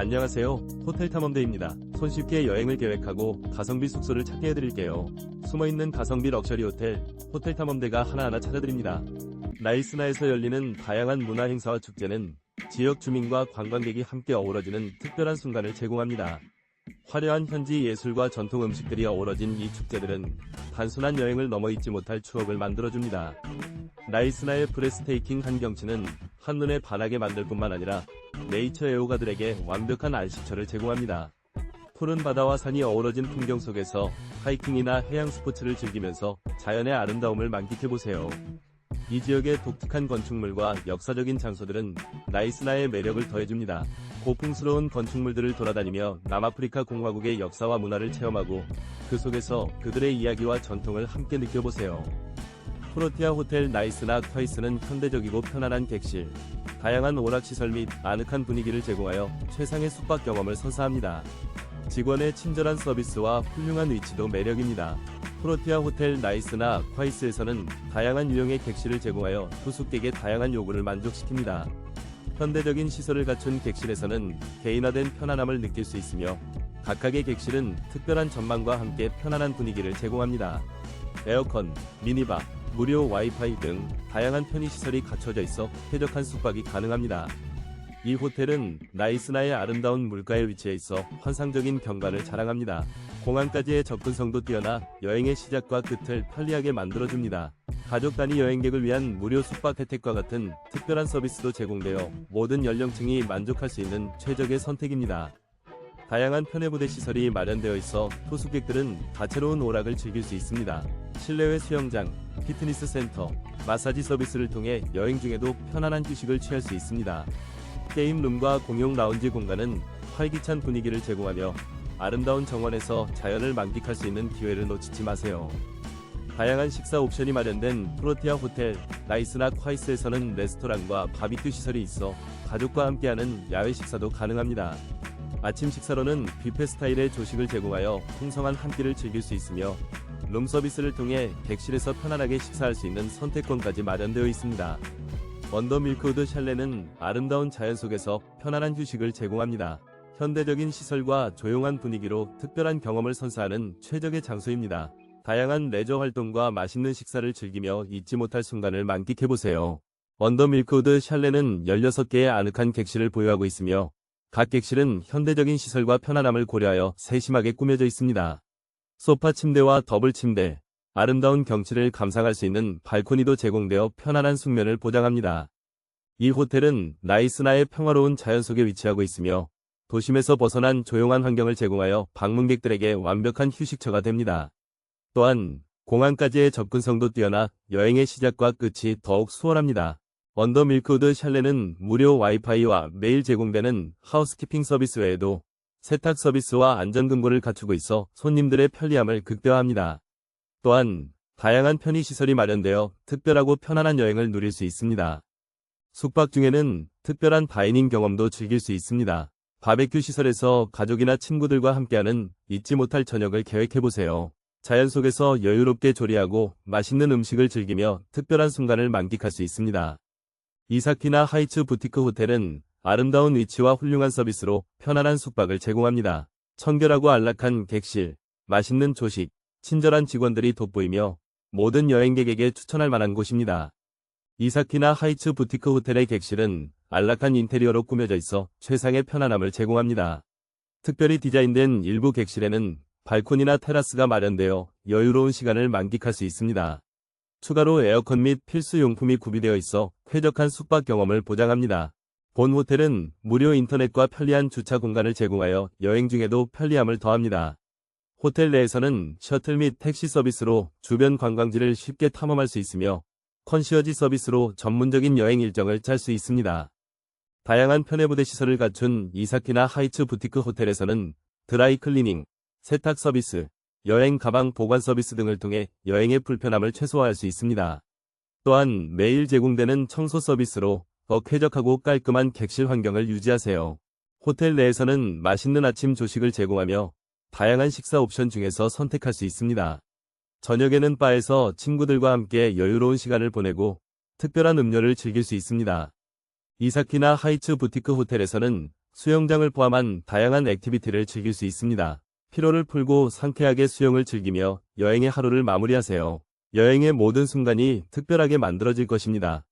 안녕하세요. 호텔 탐험대입니다. 손쉽게 여행을 계획하고 가성비 숙소를 찾게 해드릴게요. 숨어있는 가성비 럭셔리 호텔, 호텔 탐험대가 하나하나 찾아드립니다. 나이스나에서 열리는 다양한 문화 행사와 축제는 지역 주민과 관광객이 함께 어우러지는 특별한 순간을 제공합니다. 화려한 현지 예술과 전통 음식들이 어우러진 이 축제들은 단순한 여행을 넘어 잊지 못할 추억을 만들어줍니다. 나이스나의 브레스테이킹 한 경치는 한눈에 반하게 만들 뿐만 아니라 네이처 애호가들에게 완벽한 안식처를 제공합니다. 푸른 바다와 산이 어우러진 풍경 속에서 하이킹이나 해양 스포츠를 즐기면서 자연의 아름다움을 만끽해보세요. 이 지역의 독특한 건축물과 역사적인 장소들은 나이스나의 매력을 더해줍니다. 고풍스러운 건축물들을 돌아다니며 남아프리카 공화국의 역사와 문화를 체험하고 그 속에서 그들의 이야기와 전통을 함께 느껴보세요. 프로티아 호텔 나이스나 콰이스는 현대적이고 편안한 객실, 다양한 오락시설 및 아늑한 분위기를 제공하여 최상의 숙박 경험을 선사합니다. 직원의 친절한 서비스와 훌륭한 위치도 매력입니다. 프로티아 호텔 나이스나 콰이스에서는 다양한 유형의 객실을 제공하여 투숙객의 다양한 요구를 만족시킵니다. 현대적인 시설을 갖춘 객실에서는 개인화된 편안함을 느낄 수 있으며 각각의 객실은 특별한 전망과 함께 편안한 분위기를 제공합니다. 에어컨, 미니바, 무료 와이파이 등 다양한 편의시설이 갖춰져 있어 쾌적한 숙박이 가능합니다. 이 호텔은 나이스나의 아름다운 물가에 위치해 있어 환상적인 경관을 자랑합니다. 공항까지의 접근성도 뛰어나 여행의 시작과 끝을 편리하게 만들어줍니다. 가족 단위 여행객을 위한 무료 숙박 혜택과 같은 특별한 서비스도 제공되어 모든 연령층이 만족할 수 있는 최적의 선택입니다. 다양한 편의부대 시설이 마련되어 있어 투숙객들은 다채로운 오락을 즐길 수 있습니다. 실내외 수영장, 피트니스 센터, 마사지 서비스를 통해 여행 중에도 편안한 휴식을 취할 수 있습니다. 게임룸과 공용 라운지 공간은 활기찬 분위기를 제공하며 아름다운 정원에서 자연을 만끽할 수 있는 기회를 놓치지 마세요. 다양한 식사 옵션이 마련된 프로티아 호텔 나이스나 콰이스에서는 레스토랑과 바비큐 시설이 있어 가족과 함께하는 야외 식사도 가능합니다. 아침 식사로는 뷔페 스타일의 조식을 제공하여 풍성한 한 끼를 즐길 수 있으며 룸 서비스를 통해 객실에서 편안하게 식사할 수 있는 선택권까지 마련되어 있습니다. 원더 밀크우드 샬레는 아름다운 자연 속에서 편안한 휴식을 제공합니다. 현대적인 시설과 조용한 분위기로 특별한 경험을 선사하는 최적의 장소입니다. 다양한 레저 활동과 맛있는 식사를 즐기며 잊지 못할 순간을 만끽해보세요. 원더 밀크우드 샬레는 16개의 아늑한 객실을 보유하고 있으며 각 객실은 현대적인 시설과 편안함을 고려하여 세심하게 꾸며져 있습니다. 소파 침대와 더블 침대, 아름다운 경치를 감상할 수 있는 발코니도 제공되어 편안한 숙면을 보장합니다. 이 호텔은 나이스나의 평화로운 자연 속에 위치하고 있으며 도심에서 벗어난 조용한 환경을 제공하여 방문객들에게 완벽한 휴식처가 됩니다. 또한 공항까지의 접근성도 뛰어나 여행의 시작과 끝이 더욱 수월합니다. 언더 밀크우드 샬레는 무료 와이파이와 매일 제공되는 하우스키핑 서비스 외에도 세탁 서비스와 안전금고를 갖추고 있어 손님들의 편리함을 극대화합니다. 또한 다양한 편의시설이 마련되어 특별하고 편안한 여행을 누릴 수 있습니다. 숙박 중에는 특별한 다이닝 경험도 즐길 수 있습니다. 바베큐 시설에서 가족이나 친구들과 함께하는 잊지 못할 저녁을 계획해보세요. 자연 속에서 여유롭게 조리하고 맛있는 음식을 즐기며 특별한 순간을 만끽할 수 있습니다. 이사키나 하이츠 부티크 호텔은 아름다운 위치와 훌륭한 서비스로 편안한 숙박을 제공합니다. 청결하고 안락한 객실, 맛있는 조식, 친절한 직원들이 돋보이며 모든 여행객에게 추천할 만한 곳입니다. 이사키나 하이츠 부티크 호텔의 객실은 안락한 인테리어로 꾸며져 있어 최상의 편안함을 제공합니다. 특별히 디자인된 일부 객실에는 발코니나 테라스가 마련되어 여유로운 시간을 만끽할 수 있습니다. 추가로 에어컨 및 필수 용품이 구비되어 있어 쾌적한 숙박 경험을 보장합니다. 본 호텔은 무료 인터넷과 편리한 주차 공간을 제공하여 여행 중에도 편리함을 더합니다. 호텔 내에서는 셔틀 및 택시 서비스로 주변 관광지를 쉽게 탐험할 수 있으며 컨시어지 서비스로 전문적인 여행 일정을 짤 수 있습니다. 다양한 편의부대 시설을 갖춘 이사키나 하이츠 부티크 호텔에서는 드라이 클리닝, 세탁 서비스, 여행 가방 보관 서비스 등을 통해 여행의 불편함을 최소화할 수 있습니다. 또한 매일 제공되는 청소 서비스로 더 쾌적하고 깔끔한 객실 환경을 유지하세요. 호텔 내에서는 맛있는 아침 조식을 제공하며 다양한 식사 옵션 중에서 선택할 수 있습니다. 저녁에는 바에서 친구들과 함께 여유로운 시간을 보내고 특별한 음료를 즐길 수 있습니다. 이사키나 하이츠 부티크 호텔에서는 수영장을 포함한 다양한 액티비티를 즐길 수 있습니다. 피로를 풀고 상쾌하게 수영을 즐기며 여행의 하루를 마무리하세요. 여행의 모든 순간이 특별하게 만들어질 것입니다.